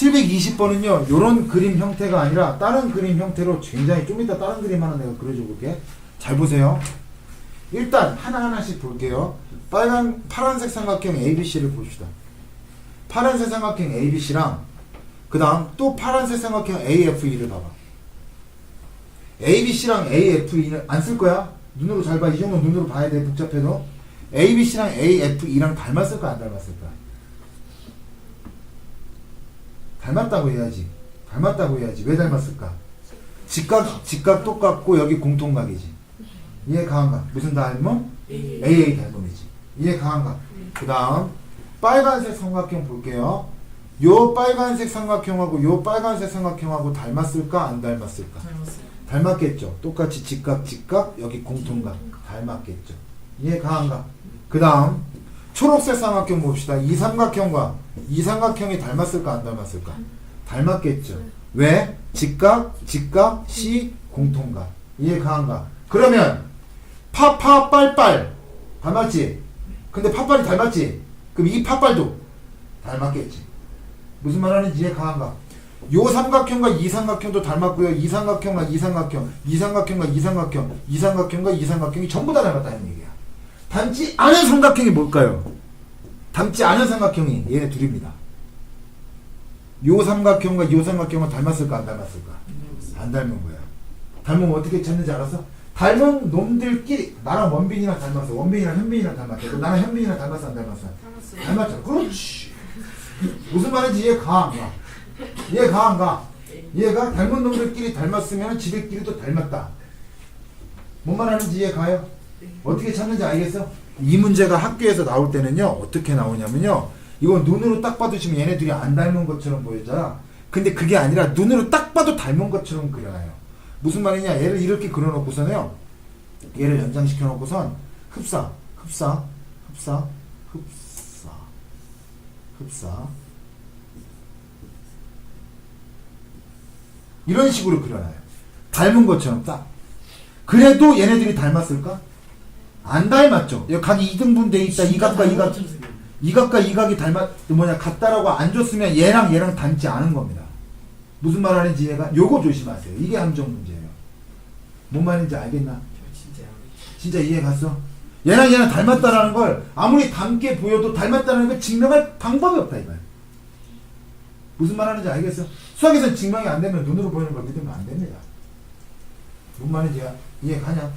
720번은요, 요런 그림 형태가 아니라 다른 그림 형태로 굉장히 좀 이따 다른 그림 하나 내가 그려줘 볼게. 잘 보세요. 일단 하나하나씩 볼게요. 빨간, 파란색 삼각형 ABC를 봅시다. 파란색 삼각형 ABC랑 그 다음 또 파란색 삼각형 AFE를 봐봐. ABC랑 AFE는 안 쓸 거야? 눈으로 잘 봐. 이 정도 눈으로 봐야 돼. 복잡해도. ABC랑 AFE랑 닮았을까 안 닮았을까? 닮았다고 해야지. 닮았다고 해야지. 왜 닮았을까? 직각, 직각 똑같고 여기 공통각이지. 이해 가한가? 무슨 닮음? AA 닮음이지. 이해 가한가? 그 다음 빨간색 삼각형 볼게요. 요 빨간색 삼각형하고 요 빨간색 삼각형하고 닮았을까 안 닮았을까? 닮았어요. 닮았겠죠. 똑같이 직각 직각 여기 공통각 닮았겠죠. 이해 가한가? 그 다음 초록색 삼각형 봅시다. 이 삼각형과 이 삼각형이 닮았을까 안 닮았을까? 닮았겠죠. 왜? 직각 직각 시 공통각 이해 가한가? 그러면 파파 빨빨 닮았지? 근데 파빨이 닮았지? 그럼 이 파빨도 닮았겠지. 무슨 말하는지 이해 가한가? 요 삼각형과 이 삼각형도 닮았고요. 이 삼각형과 이 삼각형, 이 삼각형과 이 삼각형, 이 삼각형과 이 삼각형이 전부 다 닮았다는 얘기야. 닮지 않은 삼각형이 뭘까요? 닮지 않은 삼각형이 얘네 둘입니다. 요 삼각형과 요 삼각형은 닮았을까 안 닮았을까? 안 닮은 거야. 닮으면 어떻게 찾는지 알았어? 닮은 놈들끼리 나랑 원빈이랑 닮았어. 원빈이랑 현빈이랑 닮았어. 나랑 현빈이랑 닮았어 안 닮았어? 닮았죠. 그렇지. 무슨 말인지 이해 가, 안 가? 이해 가, 안 가? 이해가? 닮은 놈들끼리 닮았으면 지들끼리도 닮았다. 뭔 말하는지 이해 가요? 어떻게 찾는지 알겠어? 이 문제가 학교에서 나올 때는요, 어떻게 나오냐면요, 이건 눈으로 딱 봐도 지금 얘네들이 안 닮은 것처럼 보이잖아. 근데 그게 아니라 눈으로 딱 봐도 닮은 것처럼 그려놔요. 무슨 말이냐? 얘를 이렇게 그려놓고서는요, 얘를 연장시켜 놓고선 흡사, 흡사, 흡사, 흡사, 흡사. 이런 식으로 그려놔요. 닮은 것처럼 딱. 그래도 얘네들이 닮았을까? 안 닮았죠. 여기 각이 2등분 돼 있다. 이 각과 이 각, 이 각과 이 각이 닮았, 뭐냐, 같다라고 안 줬으면 얘랑 얘랑 닮지 않은 겁니다. 무슨 말 하는지 얘가, 요거 조심하세요. 이게 함정 문제예요. 뭔 말인지 알겠나? 진짜 진짜 이해 갔어? 얘랑 얘랑 닮았다라는 걸 아무리 닮게 보여도 닮았다는 걸 증명할 방법이 없다 이거야. 무슨 말 하는지 알겠어? 수학에서는 증명이 안 되면 눈으로 보이는 걸 믿으면 안 됩니다. 뭔 말인지 이해 가냐?